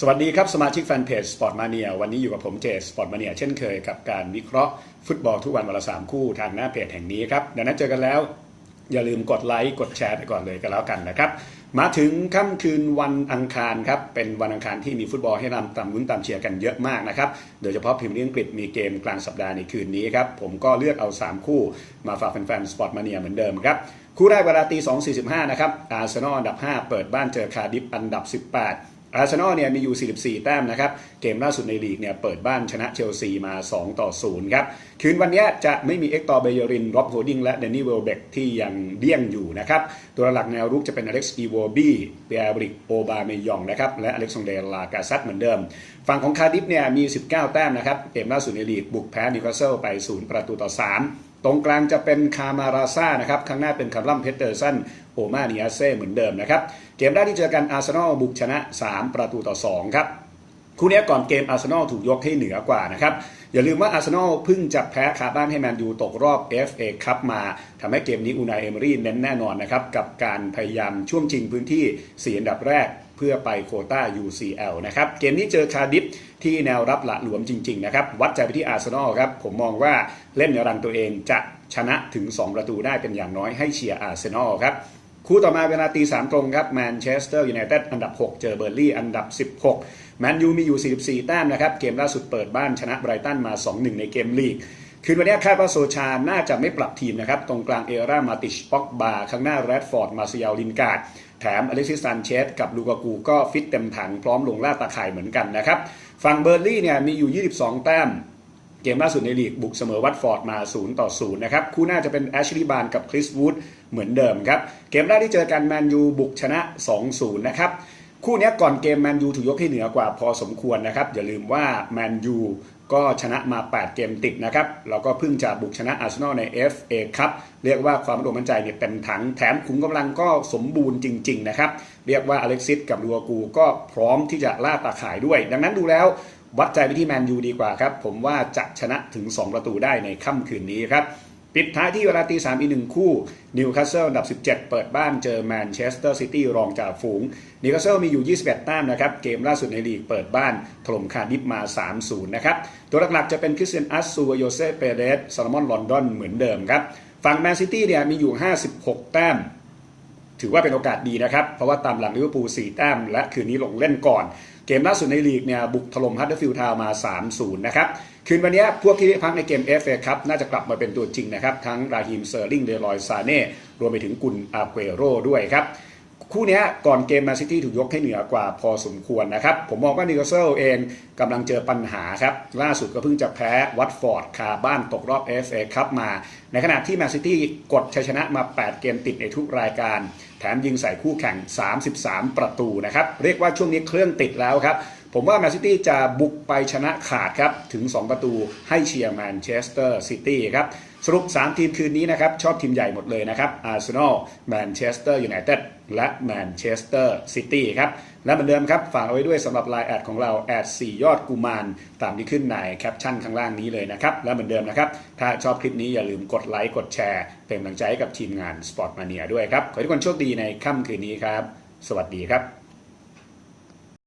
สวัสดีครับ สมาชิกแฟนเพจ Sport Mania วันนี้อยู่กับผมเจส Sport Mania เช่นเคยกับการวิเคราะห์ฟุตบอลทุกวันวันละสามคู่ทางหน้าเพจแห่งนี้ครับดังนั้นเจอกันแล้ว อย่าลืมกดไลค์กดแชร์ไปก่อนเลยกันแล้วกันนะครับ มาถึงค่ำคืนวันอังคารครับ เป็นวันอังคารที่มีฟุตบอลให้นำตามลุ้นตามเชียร์กันเยอะมากนะครับ โดยเฉพาะพรีเมียร์ลีกอังกฤษมีเกมกลางสัปดาห์ในคืนนี้ครับผมก็เลือกเอา 3 คู่มาฝากแฟนๆ Sport Mania เหมือนเดิมครับคู่แรกเวลาตี2.45นะครับอาร์เซนอลอันดับ 5 เปิดบ้านเจอคาร์ดิฟอันดับ 18 อาร์เซนอลเนี่ยมีอยู่ 44 แต้มนะครับ เกมล่าสุดในลีกเนี่ยเปิดบ้านชนะเชลซีมา 2 ต่อ 0 ครับ คืนวันนี้จะไม่มีเอ็กตอร์เบเยริน ร็อบโฮดิงและเดนนี่เวลเบกที่ยังเดี้ยงอยู่นะครับ ตัวหลักแนวรุกจะเป็นอเล็กซ์อีโวบีเปียบริกโอบาเมยองนะครับ และอเล็กซานเดร์ลากาซัตเหมือนเดิม ฝั่งของคาร์ดิฟเนี่ยมี 19 แต้มนะครับ เกมล่าสุดในลีกบุกแพ้นิวคาสเซิลไป 0 ประตูต่อ 3 ตรงกลางจะเป็นคามาราซานะครับ ข้างหน้าเป็นคาร์ลัมเพเตอร์สันโอมาเนียเซ่เหมือนเดิมนะครับ เกมแรกที่เจอกันอาร์เซนอลบุกชนะ 3 ประตูต่อ 2 ครับ คู่นี้ก่อนเกมอาร์เซนอลถูกยกให้เหนือกว่านะครับ อย่าลืมว่าอาร์เซนอลเพิ่งจะแพ้คาบ้านให้แมนยูตกรอบ FA คัพมาทำให้เกมนี้อูนายเอมรี่เน้นแน่นอนนะครับ กับการพยายามช่วงชิงพื้นที่ 4 อันดับแรก เพื่อไปโคต้า UCL นะครับ เกมนี้เจอคาร์ดิฟที่แนวรับหละหลวมจริง ๆ นะครับ วัดใจไปที่อาร์เซนอลครับ ผมมองว่าเล่นในรังตัวเองจะชนะถึง 2 ประตูได้เป็นอย่างน้อยให้เชียร์อาร์เซนอลครับคู่ต่อมาเวลาตีสามตรงครับแมนเชสเตอร์ยูไนเต็ดอันดับ 6 เจอเบอร์ลี่อันดับ 16 แมนยูมีอยู่ 44 แต้มนะครับ เกมล่าสุดเปิดบ้านชนะไบรตันมา 2-1 ในเกมลีก คืนวันนี้คาดว่าโซชา น่าจะไม่ปรับทีมนะครับ ตรงกลางเอรามาติชป็อกบาข้างหน้าแรดฟอร์ด มาเซิยลลินการ์ดแถมอเล็กซิสซานเชสกับลูกากูก็ฟิตเต็มถังพร้อมลงล่าตาข่ายเหมือนกันนะครับ ฝั่งเบอร์ลี่เนี่ยมีอยู่ 22 แต้ม เกมล่าสุดในลีกบุกเสมอวัตฟอร์ดมา 0 ต่อ 0 นะครับ คู่หน้าจะเป็นแอชลีย์บานกับคริสวูดเหมือนเดิมครับ เกมแรกที่เจอกันแมนยูบุกชนะ 2-0 นะครับคู่นี้ก่อนเกมแมนยูถูกยกให้เหนือกว่าพอสมควรนะครับ อย่าลืมว่าแมนยู ก็ชนะมา 8 เกมติดนะครับเราก็เพิ่งจะบุกชนะอาร์เซนอลใน FA ครับเรียกว่าความมั่นอกมั่นใจเนี่ยเต็มถังแถมขุมกำลังก็สมบูรณ์จริง ๆ นะครับ เรียกว่าอเล็กซิสกับลัวกูก็พร้อมที่จะล่าตาข่ายด้วย ดังนั้นดูแล้ววัดใจไปที่แมนยูดีกว่าครับ ผมว่าจะชนะถึง 2 ประตูได้ในค่ำคืนนี้ครับ ปิดท้ายที่เวลาตีสามอีกหนึ่งคู่นิวคาสเซิลอันดับ 17 เปิดบ้านเจอแมนเชสเตอร์ซิตี้รองจากฝูงนิวคาสเซิลมีอยู่ 21 แต้มนะครับ เกมล่าสุดในลีกเปิดบ้านถล่มคาร์ดิฟมา 3-0 นะครับ ตัวหลักๆจะเป็นคริสเตียนอัสซูโยเซเปเรสซาลมอนลอนดอนเหมือนเดิมครับ ฝั่งแมนซิตี้เนี่ยมีอยู่ 56 แต้ม ถือว่าเป็นโอกาสดีนะครับ เพราะว่าตามหลังลิเวอร์พูล4แต้มและคืนนี้ลงเล่นก่อน เกมล่าสุดในลีกเนี่ยบุกถล่มฮัตเตอร์ฟิลด์ทาวมา 3-0 นะครับ คืนวันนี้พวกที่ได้พักในเกม FA ครับน่าจะกลับมาเป็นตัวจริงนะครับ ทั้งราฮิมเซอร์ลิงเดลอยซาเน่รวมไปถึงกุนอาเกโรด้วยครับ คู่นี้ก่อนเกมแมนซิตี้ถูกยกให้เหนือกว่าพอสมควรนะครับ ผมมองว่านิวคาสเซิลเองกำลังเจอปัญหาครับ ล่าสุดก็เพิ่งจะแพ้วัตฟอร์ดคาบ้านตกรอบ FA ครับมา ในขณะที่แมนซิตี้กดชัยชนะมา 8 เกมติดในทุกรายการ แถมยิงใส่คู่แข่ง 33 ประตูนะครับ เรียกว่าช่วงนี้เครื่องติดแล้วครับผมว่าแมนซิตี้จะบุกไปชนะขาดครับ ถึง 2 ประตูให้เชียร์แมนเชสเตอร์ซิตี้ครับ สรุป 3 ทีมคืนนี้นะครับ ชอบทีมใหญ่หมดเลยนะครับอาร์เซนอลแมนเชสเตอร์ยูไนเต็ดและแมนเชสเตอร์ซิตี้ครับ และเหมือนเดิมครับ ฝากเอาไว้ด้วยสำหรับไลน์แอดของเราแอด4ยอดกุมาร ตามที่ขึ้นในแคปชั่นข้างล่างนี้เลยนะครับ และเหมือนเดิมนะครับ ถ้าชอบคลิปนี้อย่าลืมกดไลค์กดแชร์ เป็นกำลังใจให้กับทีมงาน Sport Mania ด้วยครับ ขอให้ทุกคนโชคดีในค่ำคืนนี้ครับ สวัสดีครับ